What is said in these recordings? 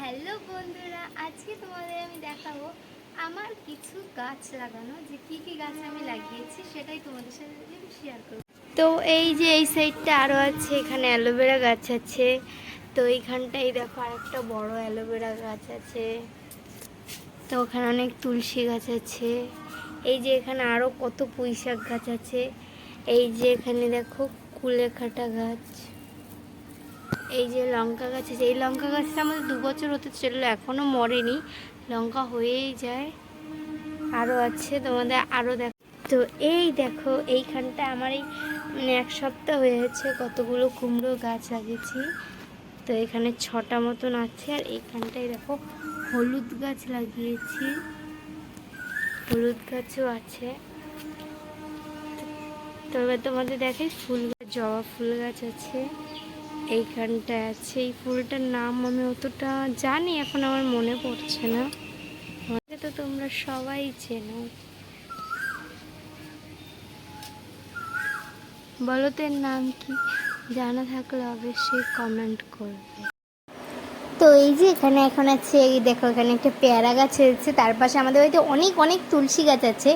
Hello বন্ধুরা, আজকে তোমাদের আমি দেখাবো আমার কিছু গাছ লাগানো, যে কি কি গাছ আমি লাগিয়েছি সেটাই তোমাদের সাথে আমি শেয়ার করব। তো এই যে এই সাইডটা আরও আছে, এখানে অ্যালোভেরা গাছ আছে। তো এইখানটাই দেখো আরেকটা বড় অ্যালোভেরা গাছ আছে। তো ওখানে অনেক তুলসী গাছ আছে। এই যে এখানে আরও কত পুঁই শাক গাছ আছে। এই যে এখানে দেখো কুলেখাটা গাছ। এই যে লঙ্কা গাছ আছে এই লঙ্কা গাছটা আমাদের দু বছর হতে চলল এখনও মরেনি। লঙ্কা হয়েই যায়। আরও আছে তোমাদের আরও দেখ। তো এই দেখো, এইখানটা আমার এই মানে এক সপ্তাহ হয়েছে কতগুলো কুমড়ো গাছ লাগিয়েছি। তো এখানে ছটা মতন আছে, আর এইখানটায় দেখো হলুদ গাছ লাগিয়েছি। হলুদ গাছও আছে। তবে তোমাদের দেখে ফুল গাছ, জবা ফুল গাছ আছে। এইখানটায় আছে। এই ফুলটার নাম আমি অতটা জানি, এখন আমার মনে পড়ছে না। তো তোমরা সবাই চেনো। বলো তো এর নাম কি? জানা থাকলে অবশ্যই কমেন্ট করবে। তো এই যে এখানে এখন আছে, এই দেখো এখানে একটা পেয়ারা গাছ হয়েছে তার পাশে আমাদের বাড়িতে অনেক অনেক তুলসী গাছ আছে।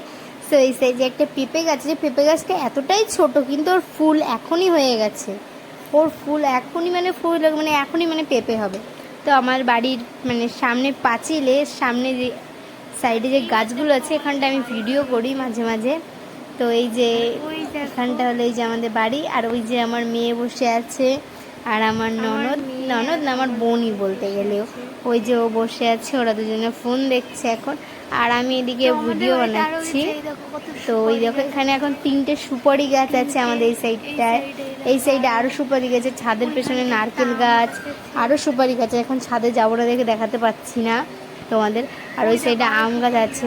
তো এই সাইজে একটা পেঁপে গাছ আছে। পেঁপে গাছটা এতটাই ছোট, কিন্তু ওর ফুল এখনই হয়ে গেছে। ওর ফুল এখনই মানে ফুল মানে এখনই মানে পেঁপে হবে। তো আমার বাড়ির মানে সামনে পাঁচিলে সামনে যে সাইডে যে গাছগুলো আছে এখানটা আমি ভিডিও করি মাঝে মাঝে। তো এই যে এখানটা হলো এই যে আমাদের বাড়ি আর ওই যে আমার মেয়ে বসে আছে আর আমার ননদ ননদ না আমার বোনই বলতে গেলেও ওই যে ও বসে আছে ওরা দুজনে ফোন দেখছে এখন। আর আমি এদিকে ভিডিও বানাচ্ছি। তো ওই দেখো এখানে এখন তিনটে সুপারি গাছ আছে আমাদের এই সাইডটায় এই সাইডে আরও সুপারি গাছ আছে ছাদের পেছনে নারকেল গাছ আরও সুপারি গাছ আছে। এখন ছাদে যাব না দেখে দেখাতে পাচ্ছি না তোমাদের। আর ওই সাইডে আম গাছ আছে।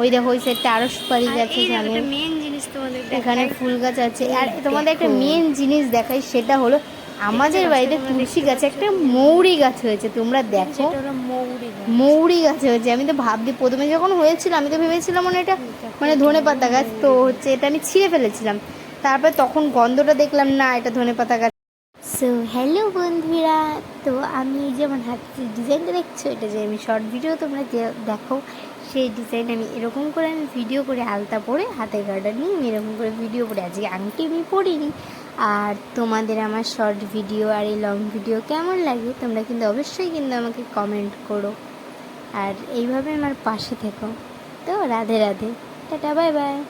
ওই দেখো ওই সাইডটা আরও সুপারি গাছ আছে মেন জিনিস তোমাদের এখানে ফুল গাছ আছে। আর তোমাদের একটা মেন জিনিস দেখাই সেটা হলো আমাদের বাড়িতে তুলসী গাছে একটা মৌরি গাছ হয়েছে তোমরা দেখো। মৌরি গাছ। মৌরি গাছ হয়েছে। আমি তো ভাবছি প্রথমে যখন হয়েছিল আমি তো ভেবেছিলাম মানে এটা মানে ধনে পাতা গাছ তো হচ্ছে এটা আমি ছিঁড়ে ফেলেছিলাম। তারপর তখন গন্ধটা দেখলাম, না, এটা ধনে পাতা গাছ। সো হ্যালো বন্ধুরা। তো আমি যেমন হাতে ডিজাইনটা দেখছ, এটা যে আমি শর্ট ভিডিও তোমরা দে- দেখো, সেই ডিজাইন আমি এরকম করে আমি ভিডিও করে আলতা পরে হাতে গার্ডার নিয়ে আমি এরকম করে ভিডিও করে আজকে আংটি আমি পরিনি। আর তোমাদের আমার শর্ট ভিডিও আর এই লং ভিডিও কেমন লাগে, তোমরা কিন্তু অবশ্যই কিন্তু আমাকে কমেন্ট করো। আর এইভাবে আমার পাশে থেকো। তো Radhe Radhe. Tata bye bye